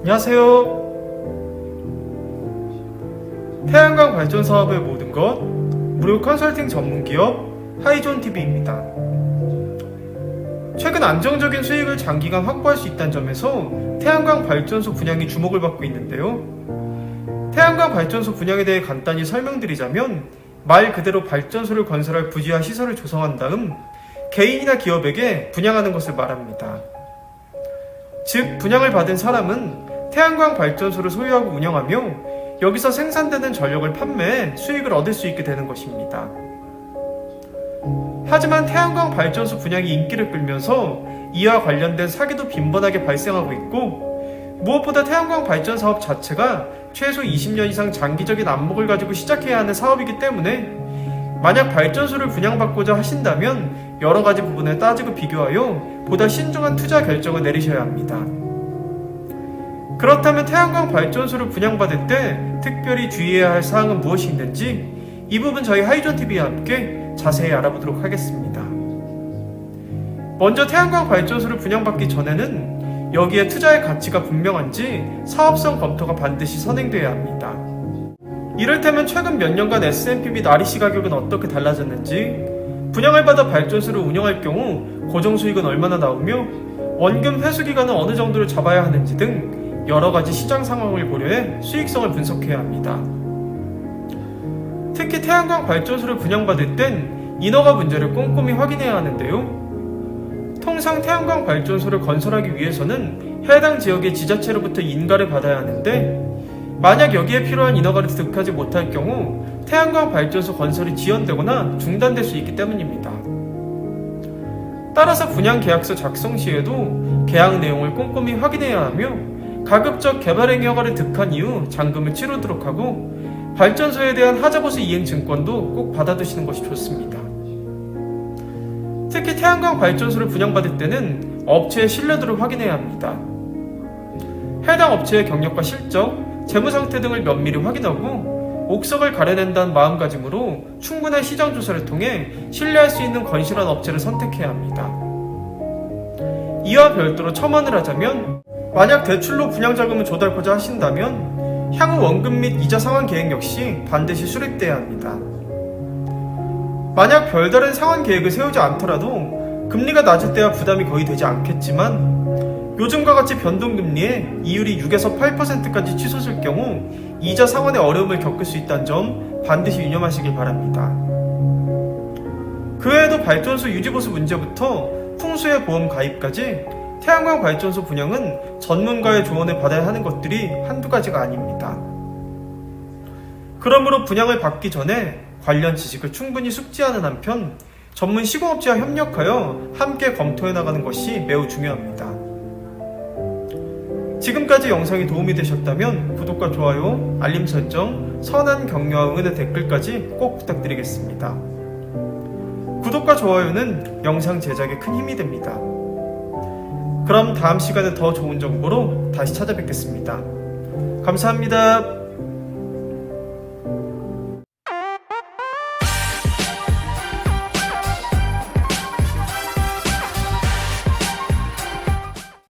안녕하세요. 태양광 발전 사업의 모든 것 무료 컨설팅 전문 기업 하이존 TV입니다. 최근 안정적인 수익을 장기간 확보할 수 있다는 점에서 태양광 발전소 분양이 주목을 받고 있는데요. 태양광 발전소 분양에 대해 간단히 설명드리자면 말 그대로 발전소를 건설할 부지와 시설을 조성한 다음 개인이나 기업에게 분양하는 것을 말합니다. 즉 분양을 받은 사람은 태양광 발전소를 소유하고 운영하며 여기서 생산되는 전력을 판매해 수익을 얻을 수 있게 되는 것입니다. 하지만 태양광 발전소 분양이 인기를 끌면서 이와 관련된 사기도 빈번하게 발생하고 있고 무엇보다 태양광 발전 사업 자체가 최소 20년 이상 장기적인 안목을 가지고 시작해야 하는 사업이기 때문에 만약 발전소를 분양받고자 하신다면 여러 가지 부분을 따지고 비교하여 보다 신중한 투자 결정을 내리셔야 합니다. 그렇다면 태양광 발전소를 분양받을 때 특별히 주의해야 할 사항은 무엇이 있는지 이 부분 저희 하이존 TV와 함께 자세히 알아보도록 하겠습니다. 먼저 태양광 발전소를 분양받기 전에는 여기에 투자의 가치가 분명한지 사업성 검토가 반드시 선행돼야 합니다. 이를테면 최근 몇 년간 S&P 및 REC 가격은 어떻게 달라졌는지, 분양을 받아 발전소를 운영할 경우 고정 수익은 얼마나 나오며 원금 회수 기간은 어느 정도를 잡아야 하는지 등 여러 가지 시장 상황을 고려해 수익성을 분석해야 합니다. 특히 태양광 발전소를 분양받을 땐 인허가 문제를 꼼꼼히 확인해야 하는데요. 통상 태양광 발전소를 건설하기 위해서는 해당 지역의 지자체로부터 인가를 받아야 하는데 만약 여기에 필요한 인허가를 득하지 못할 경우 태양광 발전소 건설이 지연되거나 중단될 수 있기 때문입니다. 따라서 분양 계약서 작성 시에도 계약 내용을 꼼꼼히 확인해야 하며 가급적 개발 행위 허가를 득한 이후 잔금을 치르도록 하고 발전소에 대한 하자보수 이행 증권도 꼭 받아두시는 것이 좋습니다. 특히 태양광 발전소를 분양받을 때는 업체의 신뢰도를 확인해야 합니다. 해당 업체의 경력과 실적, 재무 상태 등을 면밀히 확인하고 옥석을 가려낸다는 마음가짐으로 충분한 시장 조사를 통해 신뢰할 수 있는 건실한 업체를 선택해야 합니다. 이와 별도로 첨언을 하자면 만약 대출로 분양 자금을 조달하고자 하신다면 향후 원금 및 이자 상환 계획 역시 반드시 수립돼야 합니다. 만약 별다른 상환 계획을 세우지 않더라도 금리가 낮을 때와 부담이 거의 되지 않겠지만 요즘과 같이 변동금리에 이율이 6에서 8%까지 치솟을 경우 이자 상환에 어려움을 겪을 수 있다는 점 반드시 유념하시길 바랍니다. 그 외에도 발전소 유지보수 문제부터 풍수의 보험 가입까지 태양광 발전소 분양은 전문가의 조언을 받아야 하는 것들이 한두 가지가 아닙니다. 그러므로 분양을 받기 전에 관련 지식을 충분히 숙지하는 한편 전문 시공업체와 협력하여 함께 검토해 나가는 것이 매우 중요합니다. 지금까지 영상이 도움이 되셨다면 구독과 좋아요, 알림 설정, 선한 격려와 응원의 댓글까지 꼭 부탁드리겠습니다. 구독과 좋아요는 영상 제작에 큰 힘이 됩니다. 그럼 다음 시간에 더 좋은 정보로 다시 찾아뵙겠습니다. 감사합니다.